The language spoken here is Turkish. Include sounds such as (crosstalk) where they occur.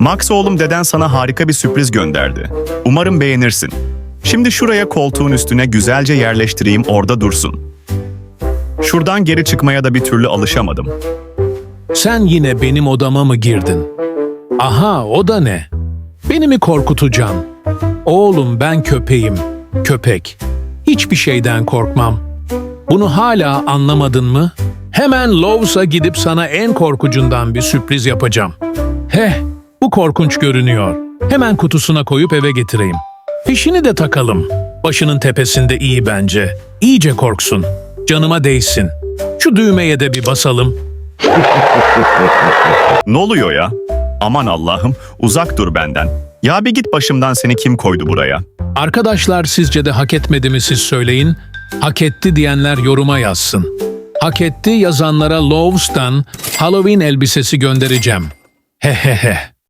Max oğlum deden sana harika bir sürpriz gönderdi. Umarım beğenirsin. Şimdi şuraya koltuğun üstüne güzelce yerleştireyim orada dursun. Şuradan geri çıkmaya da bir türlü alışamadım. Sen yine benim odama mı girdin? Aha o da ne? Beni mi korkutacaksın? Oğlum ben köpeğim. Köpek. Hiçbir şeyden korkmam. Bunu hala anlamadın mı? Hemen Loves'a gidip sana en korkucundan bir sürpriz yapacağım. Heh, bu korkunç görünüyor. Hemen kutusuna koyup eve getireyim. Fişini de takalım. Başının tepesinde iyi bence. İyice korksun. Canıma değsin. Şu düğmeye de bir basalım. (laughs) Ne oluyor ya? Aman Allah'ım uzak dur benden. Ya bir git başımdan seni kim koydu buraya? Arkadaşlar sizce de hak etmedi mi siz söyleyin. Hak etti diyenler yoruma yazsın. Hak etti yazanlara Loves'tan Halloween elbisesi göndereceğim. Hehehe.